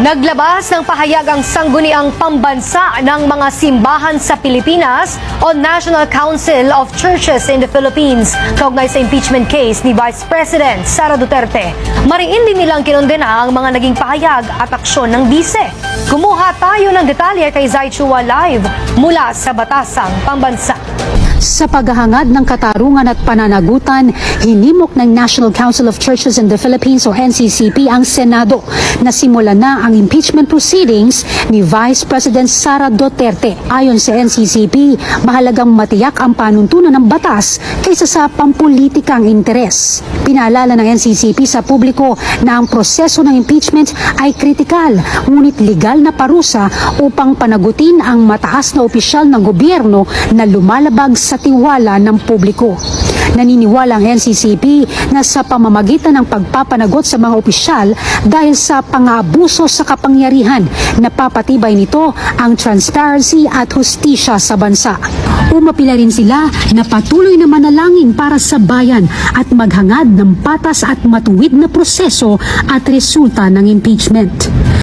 Naglabas ng pahayag ang sangguniang pambansa ng mga simbahan sa Pilipinas o National Council of Churches in the Philippines kaugnay sa impeachment case ni Vice President Sara Duterte. Mariin din nilang kinondena ang mga naging pahayag at aksyon ng bise. Kumuha tayo ng detalye kay Zai Chua Live mula sa Batasang Pambansa. Sa paghahangad ng katarungan at pananagutan, hinimok ng National Council of Churches in the Philippines o NCCP ang Senado na simula na ang impeachment proceedings ni Vice President Sara Duterte. Ayon sa NCCP, mahalagang matiyak ang panuntunan ng batas kaysa sa pampulitikang interes. Pinaalala ng NCCP sa publiko na ang proseso ng impeachment ay kritikal, ngunit legal na parusa upang panagutin ang mataas na opisyal ng gobyerno na lumalabag sa tiwala ng publiko. Naniniwala ang NCCP na sa pamamagitan ng pagpapanagot sa mga opisyal dahil sa pang-aabuso sa kapangyarihan, napapatibay nito ang transparency at hustisya sa bansa. Umapila rin sila na patuloy na manalangin para sa bayan at maghangad ng patas at matuwid na proseso at resulta ng impeachment.